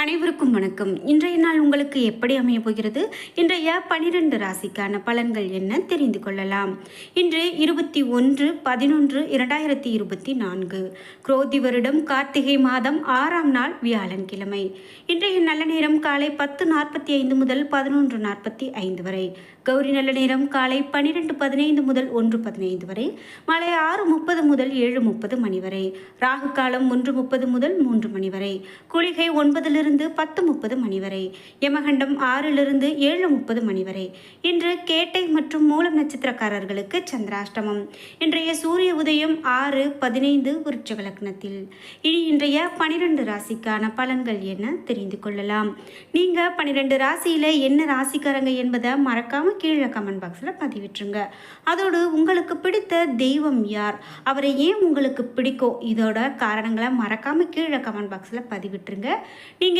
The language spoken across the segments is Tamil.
அனைவருக்கும் வணக்கம். இன்றைய நாள் உங்களுக்கு எப்படி அமைய போகிறது? இன்றைய பனிரெண்டு ராசிக்கான பலன்கள் என்ன தெரிந்து கொள்ளலாம். இன்று இருபத்தி ஒன்று பதினொன்று இரண்டாயிரத்தி இருபத்தி நான்கு. குரோதி வருடம் கார்த்திகை மாதம் ஆறாம் நாள் வியாழன்கிழமை. இன்றைய நல்ல நேரம் காலை பத்து நாற்பத்தி ஐந்து முதல் பதினொன்று நாற்பத்தி ஐந்து வரை. கௌரி நல்ல நேரம் காலை பனிரெண்டு பதினைந்து முதல் ஒன்று பதினைந்து வரை. மாலை ஆறு முப்பது முதல் ஏழு முப்பது மணி வரை. ராகு காலம் ஒன்று முப்பது முதல் மூன்று மணி வரை. குளிகை ஒன்பதிலிருந்து பத்து முப்பது மணி வரை. யமகண்டம் ஆறிலிருந்து ஏழு முப்பது மணி வரை. இன்று கேட்டை மற்றும் மூலம் நட்சத்திரக்காரர்களுக்கு சந்திராஷ்டமம். இன்றைய சூரிய உதயம் ஆறு பதினைந்து விருட்சக லக்னத்தில் இனி இன்றைய பனிரெண்டு ராசிக்கான பலன்கள் என்ன தெரிந்து கொள்ளலாம். நீங்க பன்னிரெண்டு ராசியில என்ன ராசிக்காரங்க என்பதை மறக்காம கீழே கமெண்ட் பாக்ஸில் பதிவிட்டுருங்க. அதோடு உங்களுக்கு பிடித்த தெய்வம் யார்? அவரை ஏன் உங்களுக்கு பிடிக்கும்? இதோட காரணங்களை மறக்காம கீழே கமெண்ட் பாக்ஸில் பதிவிட்டுருங்க. நீங்கள்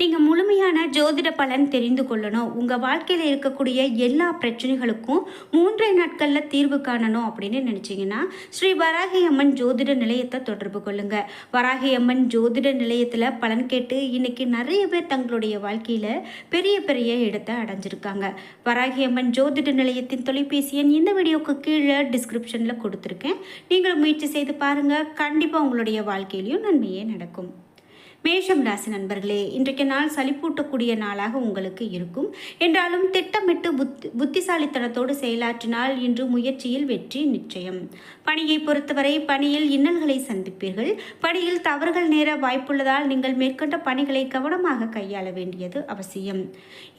நீங்கள் முழுமையான ஜோதிட பலன் தெரிந்து கொள்ளணும். உங்கள் வாழ்க்கையில் இருக்கக்கூடிய எல்லா பிரச்சனைகளுக்கும் மூன்றே நாட்களில் தீர்வு காணணும் அப்படின்னு நினச்சிங்கன்னா ஸ்ரீ வராகி அம்மன் ஜோதிட நிலையத்தை தொடர்பு கொள்ளுங்கள் வராகி அம்மன் ஜோதிட நிலையத்தில் பலன் கேட்டு இன்றைக்கி நிறைய பேர் தங்களுடைய வாழ்க்கையில் பெரிய பெரிய இடத்தை அடைஞ்சிருக்காங்க. வராகி அம்மன் ஜோதிட நிலையத்தின் தொலைபேசி எண் இந்த வீடியோக்கு கீழே டிஸ்கிரிப்ஷனில் கொடுத்துருக்கேன். நீங்களும் முயற்சி செய்து பாருங்கள் கண்டிப்பாக உங்களுடைய வாழ்க்கையிலையும் நன்மையே நடக்கும். மேஷம் ராசி நண்பர்களே இன்றைக்கு நாள் சலிப்பூட்டக்கூடிய நாளாக உங்களுக்கு இருக்கும். என்றாலும் திட்டமிட்டு புத்தி புத்திசாலித்தனத்தோடு செயலாற்றினால் இன்று முயற்சியில் வெற்றி நிச்சயம். பணியை பொறுத்தவரை பணியில் இன்னல்களை சந்திப்பீர்கள். பணியில் தவறுகள் நேர வாய்ப்புள்ளதால் நீங்கள் மேற்கொண்ட பணிகளை கவனமாக கையாள வேண்டியது அவசியம்.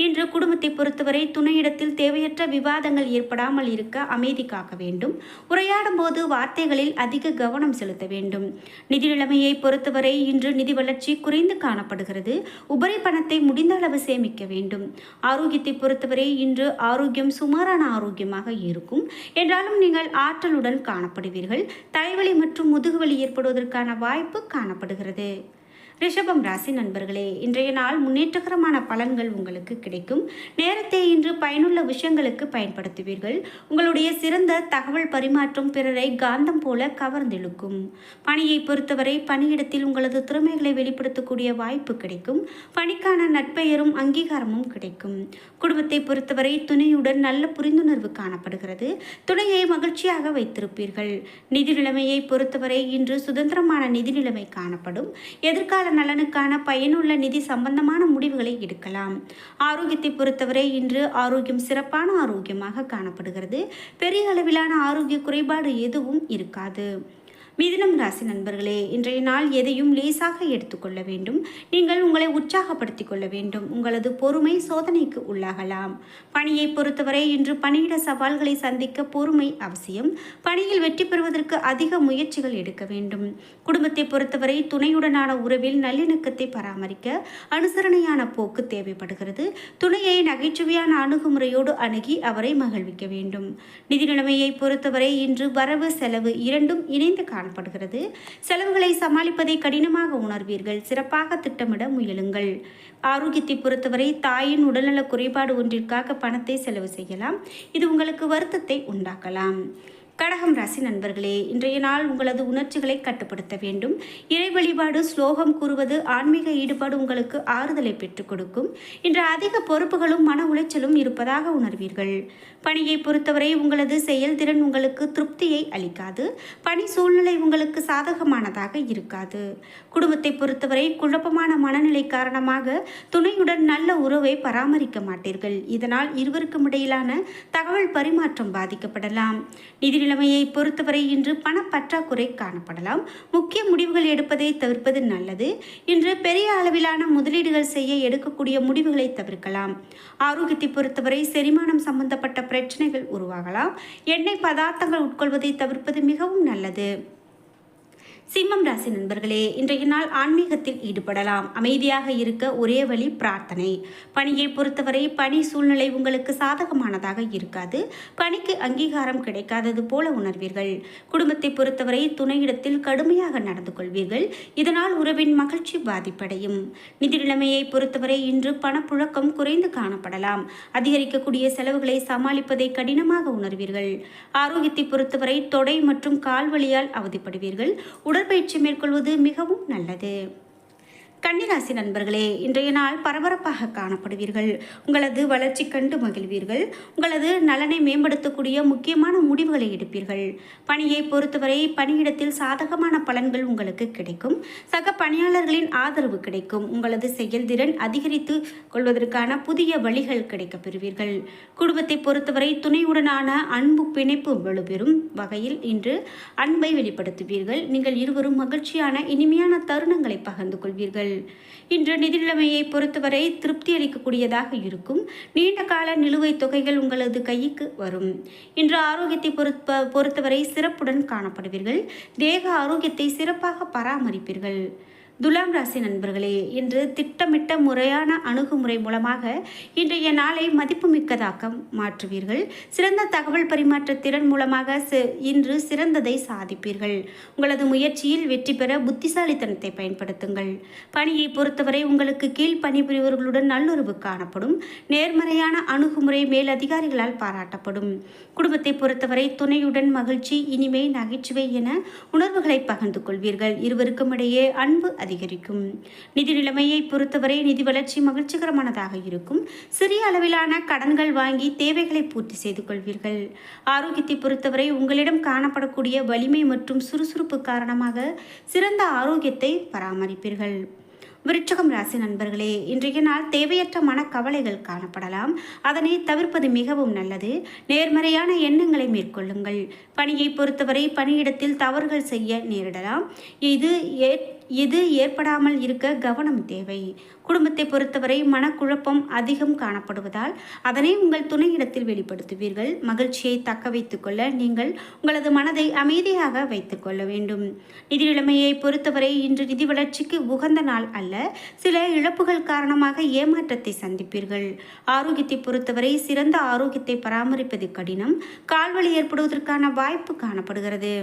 இன்று குடும்பத்தை பொறுத்தவரை துணையிடத்தில் தேவையற்ற விவாதங்கள் ஏற்படாமல் இருக்க அமைதி காக்க வேண்டும். உரையாடும் போது வார்த்தைகளில் அதிக கவனம் செலுத்த வேண்டும். நிதி நிலைமையை பொறுத்தவரை இன்று நிதி வளர்ச்சி குறைந்து காணப்படுகிறது. உபரி பணத்தை முடிந்த அளவு சேமிக்க வேண்டும். ஆரோக்கியத்தை பொறுத்தவரை இன்று ஆரோக்கியம் சுமாரான ஆரோக்கியமாக இருக்கும். என்றாலும் நீங்கள் ஆற்றலுடன் காணப்படுவீர்கள். தலைவலி மற்றும் முதுகுவலி ஏற்படுவதற்கான வாய்ப்பு காணப்படுகிறது. ரிஷபம் ராசி நண்பர்களே இன்றைய நாள் முன்னேற்றகரமான பலன்கள் உங்களுக்கு கிடைக்கும். நேரத்தை இன்று பயனுள்ள விஷயங்களுக்கு பயன்படுத்துவீர்கள். உங்களுடைய சிறந்த தகவல் பரிமாற்றம் பிறரை காந்தம் போல கவர்ந்திழுக்கும். பணியை பொறுத்தவரை பணியிடத்தில் உங்களது திறமைகளை வெளிப்படுத்தக்கூடிய வாய்ப்பு கிடைக்கும். பணிக்கான நட்பெயரும் அங்கீகாரமும் கிடைக்கும். குடும்பத்தை பொறுத்தவரை துணையுடன் நல்ல புரிந்துணர்வு காணப்படுகிறது. துணையை மகிழ்ச்சியாக வைத்திருப்பீர்கள். நிதி நிலைமையை பொறுத்தவரை இன்று சுதந்திரமான நிதி நிலைமை காணப்படும். எதிர்கால நலனுக்கான பயனுள்ள நிதி சம்பந்தமான முடிவுகளை எடுக்கலாம். ஆரோக்கியத்தை பொறுத்தவரை இன்று ஆரோக்கியம் சிறப்பான ஆரோக்கியமாக காணப்படுகிறது. பெரிய அளவிலான ஆரோக்கிய குறைபாடு எதுவும் இருக்காது. மிதுனம் ராசி நண்பர்களே இன்றைய நாள் எதையும் லேசாக எடுத்துக்கொள்ள வேண்டும். நீங்கள் உங்களை உற்சாகப்படுத்திக் கொள்ள வேண்டும். உங்களது பொறுமை சோதனைக்கு உள்ளாகலாம். பணியை பொறுத்தவரை இன்று பணியிட சவால்களை சந்திக்க பொறுமை அவசியம். பணியில் வெற்றி பெறுவதற்கு அதிக முயற்சிகள் எடுக்க வேண்டும். குடும்பத்தை பொறுத்தவரை துணையுடனான உறவில் நல்லிணக்கத்தை பராமரிக்க அனுசரணையான போக்கு தேவைப்படுகிறது. துணையை நகைச்சுவையான அணுகுமுறையோடு அணுகி அவரை மகிழ்விக்க வேண்டும். நிதி நிலைமையை பொறுத்தவரை இன்று வரவு செலவு இரண்டும் இணைந்து காணப்படுகிறது. செலவுகளை சமாளிப்பதை கடினமாக உணர்வீர்கள். சிறப்பாக திட்டமிட முயலுங்கள். ஆரோக்கியத்தை பொறுத்தவரை தாயின் உடல்நல குறைபாடு ஒன்றிற்காக பணத்தை செலவு செய்யலாம். இது உங்களுக்கு வருத்தத்தை உண்டாக்கலாம். கடகம் ராசி நண்பர்களே இன்றைய நாள் உங்களது உணர்ச்சிகளை கட்டுப்படுத்த வேண்டும். இறை வழிபாடு ஸ்லோகம் கூறுவது ஆன்மீக ஈடுபாடு உங்களுக்கு ஆறுதலை பெற்றுக் கொடுக்கும். இன்று அதிக பொறுப்புகளும் மன உளைச்சலும் இருப்பதாக உணர்வீர்கள். பணியை பொறுத்தவரை உங்களது செயல்திறன் உங்களுக்கு திருப்தியை அளிக்காது. பணி சூழ்நிலை உங்களுக்கு சாதகமானதாக இருக்காது. குடும்பத்தை பொறுத்தவரை குழப்பமான மனநிலை காரணமாக துணையுடன் நல்ல உறவை பராமரிக்க மாட்டீர்கள். இதனால் இருவருக்கும் இடையிலான தகவல் பரிமாற்றம் பாதிக்கப்படலாம். நிதி நிலைமையை பொறுத்தவரை இன்று பணப்பற்றாக்குறை காணப்படலாம். முக்கிய முடிவுகள் எடுப்பதை தவிர்ப்பது நல்லது. இன்று பெரிய அளவிலான முதலீடுகள் செய்ய எடுக்கக்கூடிய முடிவுகளை தவிர்க்கலாம். ஆரோக்கியத்தை பொறுத்தவரை செரிமானம் சம்பந்தப்பட்ட பிரச்சனைகள் உருவாகலாம். எண்ணெய் பதார்த்தங்கள் உட்கொள்வதை தவிர்ப்பது மிகவும் நல்லது. சிம்மம் ராசி நண்பர்களே இன்றைய நாள் ஆன்மீகத்தில் ஈடுபடலாம். அமைதியாக இருக்க ஒரே வழி பிரார்த்தனை. பணியை பொறுத்தவரை பணி சூழ்நிலை உங்களுக்கு சாதகமானதாக இருக்காது. பணிக்கு அங்கீகாரம் கிடைக்காதது போல உணர்வீர்கள். குடும்பத்தை பொறுத்தவரை துணையிடத்தில் கடுமையாக நடந்து கொள்வீர்கள். இதனால் உறவின் மகிழ்ச்சி பாதிப்படையும். நிதி நிலைமையை பொறுத்தவரை இன்று பணப்புழக்கம் குறைந்து காணப்படலாம். அதிகரிக்கக்கூடிய செலவுகளை சமாளிப்பதை கடினமாக உணர்வீர்கள். ஆரோக்கியத்தை பொறுத்தவரை தொடை மற்றும் கால்வழியால் அவதிப்படுவீர்கள். உடற்பயிற்சி மேற்கொள்வது மிகவும் நல்லது. கன்னிராசி நண்பர்களே இன்றைய நாள் பரபரப்பாக காணப்படுவீர்கள். உங்களது வளர்ச்சி கண்டு மகிழ்வீர்கள். உங்களது நலனை மேம்படுத்தக்கூடிய முக்கியமான முடிவுகளை எடுப்பீர்கள். பணியை பொறுத்தவரை பணியிடத்தில் சாதகமான பலன்கள் உங்களுக்கு கிடைக்கும். சக பணியாளர்களின் ஆதரவு கிடைக்கும். உங்களது செயல்திறன் அதிகரித்து கொள்வதற்கான புதிய வழிகள் கிடைக்கப் பெறுவீர்கள். குடும்பத்தை பொறுத்தவரை துணையுடனான அன்பு பிணைப்பு வலுப்பெறும் வகையில் இன்று அன்பை வெளிப்படுத்துவீர்கள். நீங்கள் இருவரும் மகிழ்ச்சியான இனிமையான தருணங்களை பகிர்ந்து கொள்வீர்கள். இன்று நிதி நிலைமையை பொறுத்தவரை திருப்தி அளிக்கக்கூடியதாக இருக்கும். நீண்ட கால நிலுவைத் தொகைகள் உங்களது கைக்கு வரும். இன்று ஆரோக்கியத்தை பொறுத்த பொறுத்தவரை சிறப்புடன் காணப்படுவீர்கள். தேக ஆரோக்கியத்தை சிறப்பாக பராமரிப்பீர்கள். துலாம் ராசி நண்பர்களே இன்று திட்டமிட்ட முறையான அணுகுமுறை மூலமாக இன்றைய நாளை மதிப்புமிக்கதாக்க மாற்றுவீர்கள். சிறந்த தகவல் பரிமாற்ற திறன் மூலமாக இன்று சிறந்ததை சாதிப்பீர்கள். உங்களது முயற்சியில் வெற்றி பெற புத்திசாலித்தனத்தை பயன்படுத்துங்கள். பணியை பொறுத்தவரை உங்களுக்கு கீழ் பணிபுரிவர்களுடன் நல்லுறவு காணப்படும். நேர்மறையான அணுகுமுறை மேல் அதிகாரிகளால் பாராட்டப்படும். குடும்பத்தை பொறுத்தவரை துணையுடன் மகிழ்ச்சி இனிமை நகைச்சுவை என உணர்வுகளை பகிர்ந்து கொள்வீர்கள். இருவருக்கும் இடையே அன்பு அதிகரிக்கும். நிதி நிலைமையை பொறுத்தவரை நிதி வளர்ச்சி மகிழ்ச்சிகரமானதாக இருக்கும். சிறிய அளவிலான கடன்கள் வாங்கி தேவைகளை பூர்த்தி செய்து கொள்வீர்கள். ஆரோக்கியத்தை பொறுத்தவரை உங்களிடம் காணப்படக்கூடிய வலிமை மற்றும் சுறுசுறுப்பு காரணமாக சிறந்த ஆரோக்கியத்தை பராமரிப்பீர்கள். விருட்சகம் ராசி நண்பர்களே இன்றைய நாள் தேவையற்ற மனக்கவலைகள் காணப்படலாம். அதனை தவிர்ப்பது மிகவும் நல்லது. நேர்மறையான எண்ணங்களை மேற்கொள்ளுங்கள். பணியை பொறுத்தவரை பணியிடத்தில் தவறுகள் செய்ய நேரிடலாம். இது ஏ இது ஏற்படாமல் இருக்க கவனம் தேவை. குடும்பத்தை பொறுத்தவரை மனக்குழப்பம் அதிகம் காணப்படுவதால் அதனை உங்கள் துணையிடத்தில் வெளிப்படுத்துவீர்கள். மகிழ்ச்சியை தக்க வைத்துக் கொள்ள நீங்கள் உங்களது மனதை அமைதியாக வைத்துக் கொள்ள வேண்டும். நிதி நிலைமையை பொறுத்தவரை இன்று நிதி வளர்ச்சிக்கு உகந்த நாள் அல்ல சில இழப்புகள் காரணமாக ஏமாற்றத்தை சந்திப்பீர்கள். ஆரோக்கியத்தை பொறுத்தவரை சிறந்த ஆரோக்கியத்தை பராமரிப்பது கடினம். கால்வழி ஏற்படுவதற்கான வாய்ப்பு காணப்படுகிறது.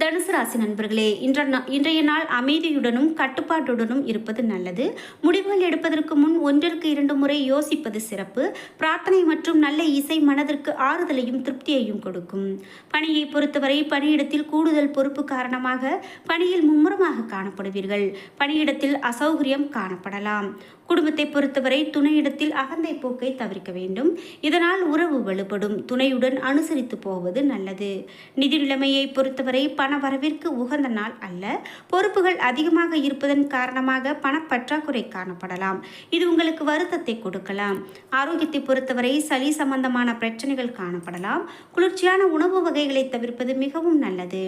தனுசு ராசி நண்பர்களே இன்ற இன்றைய நாள் அமைதியுடனும் கட்டுப்பாட்டுடனும் இருப்பது நல்லது. முடிவுகள் எடுப்பதற்கு முன் ஒன்றிற்கு இரண்டு முறை யோசிப்பது சிறப்பு. பிரார்த்தனை மற்றும் நல்ல இசை மனதிற்கு ஆறுதலையும் திருப்தியையும் கொடுக்கும். பணியை பொறுத்தவரை பணியிடத்தில் கூடுதல் பொறுப்பு காரணமாக பணியில் மும்முரமாக காணப்படுவீர்கள். பணியிடத்தில் அசௌகரியம் காணப்படலாம். குடும்பத்தை பொறுத்தவரை துணையிடத்தில் அகந்தை போக்கை தவிர்க்க வேண்டும். இதனால் உறவு வலுப்படும். துணையுடன் அனுசரித்து போவது நல்லது. நிதி நிலைமையை பொறுத்தவரை பண வரவிற்கு உகந்த நாள் அல்ல. பொறுப்புகள் அதிகமாக இருப்பதன் காரணமாக பணப்பற்றாக்குறை காணப்படலாம். இது உங்களுக்கு வருத்தத்தை கொடுக்கலாம். ஆரோக்கியத்தை பொறுத்தவரை சளி சம்பந்தமான பிரச்சனைகள் காணப்படலாம். குளிர்ச்சியான உணவு வகைகளை தவிர்ப்பது மிகவும் நல்லது.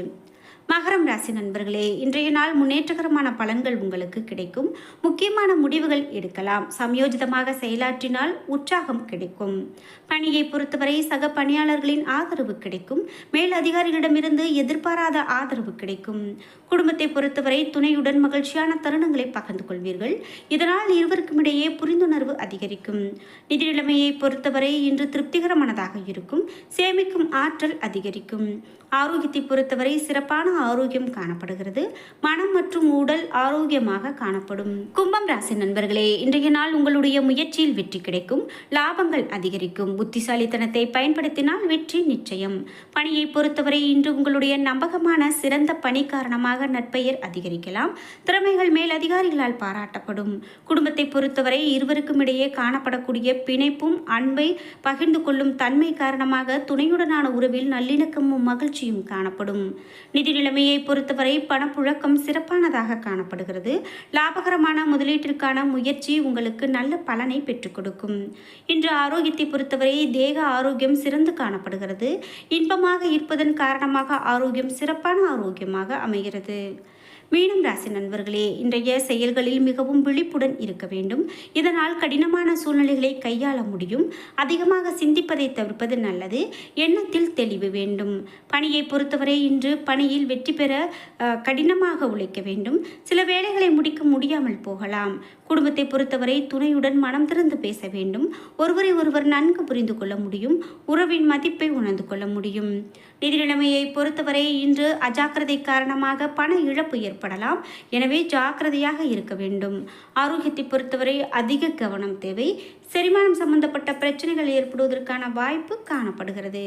மகரம் ராசி நண்பர்களே இன்றைய நாள் முன்னேற்றகரமான பலன்கள் உங்களுக்கு கிடைக்கும். முக்கியமான முடிவுகள் எடுக்கலாம். சமயோஜிதமாக செயலாற்றினால் உற்சாகம் கிடைக்கும். பணியை பொறுத்தவரை சக பணியாளர்களின் ஆதரவு கிடைக்கும். மேல் அதிகாரிகளிடமிருந்து எதிர்பாராத ஆதரவு கிடைக்கும். குடும்பத்தை பொறுத்தவரை துணையுடன் மகிழ்ச்சியான தருணங்களை பகிர்ந்து கொள்வீர்கள். இதனால் இருவருக்கும் இடையே புரிந்துணர்வு அதிகரிக்கும். நிதி நிலைமையை பொறுத்தவரை இன்று திருப்திகரமானதாக இருக்கும். சேமிக்கும் ஆற்றல் அதிகரிக்கும். ஆரோக்கியத்தை பொறுத்தவரை சிறப்பான ஆரோக்கியம் காணப்படுகிறது. மனம் மற்றும் உடல் ஆரோக்கியமாக காணப்படும். கும்பம் ராசி நண்பர்களே இன்றைய நாள் உங்களுடைய முயற்சியில் வெற்றி கிடைக்கும். லாபங்கள் அதிகரிக்கும். புத்திசாலித்தனத்தை பயன்படுத்தினால் வெற்றி நிச்சயம். பணியை பொறுத்தவரை இன்று உங்களுடைய நம்பகமான சிறந்த பணி காரணமாக நட்பெயர் அதிகரிக்கலாம். திறமைகள் மேல் அதிகாரிகளால் பாராட்டப்படும். குடும்பத்தை பொறுத்தவரை இருவருக்கும் இடையே காணப்படக்கூடிய பிணைப்பும் அன்பை பகிர்ந்து கொள்ளும் தன்மை காரணமாக துணையுடனான உறவில் நல்லிணக்கமும் மகிழ்ச்சியும் காணப்படும். நிதி நிலைமையை பொறுத்தவரை பணப்புழக்கம் சிறப்பானதாக காணப்படுகிறது. லாபகரமான முதலீட்டிற்கான முயற்சி உங்களுக்கு நல்ல பலனை பெற்றுக் கொடுக்கும். இன்று ஆரோக்கியத்தை பொறுத்தவரை தேக ஆரோக்கியம் சிறந்து காணப்படுகிறது. இன்பமாக இருப்பதன் காரணமாக ஆரோக்கியம் சிறப்பான ஆரோக்கியமாக அமைகிறது. மீனம் ராசி நண்பர்களே இன்றைய செயல்களில் மிகவும் விழிப்புடன் இருக்க வேண்டும். இதனால் கடினமான சூழ்நிலைகளை கையாள முடியும். அதிகமாக சிந்திப்பதை தவிர்ப்பது நல்லது. எண்ணத்தில் தெளிவு வேண்டும். பணியை பொறுத்தவரை இன்று பணியில் வெற்றி பெற கடினமாக உழைக்க வேண்டும். சில வேலைகளை முடிக்க முடியாமல் போகலாம். குடும்பத்தை பொறுத்தவரை துணையுடன் மனம் திறந்து பேச வேண்டும். ஒருவரை ஒருவர் நன்கு புரிந்து கொள்ள முடியும். உறவின் மதிப்பை உணர்ந்து கொள்ள முடியும். நிதி நிலைமையை பொறுத்தவரை இன்று அஜாக்கிரதை காரணமாக பண இழப்பு ஏற்படலாம். எனவே ஜாக்கிரதையாக இருக்க வேண்டும். ஆரோக்கியத்தை பொறுத்தவரை அதிக கவனம் தேவை. செரிமானம் சம்பந்தப்பட்ட பிரச்சனைகள் ஏற்படுவதற்கான வாய்ப்பு காணப்படுகிறது.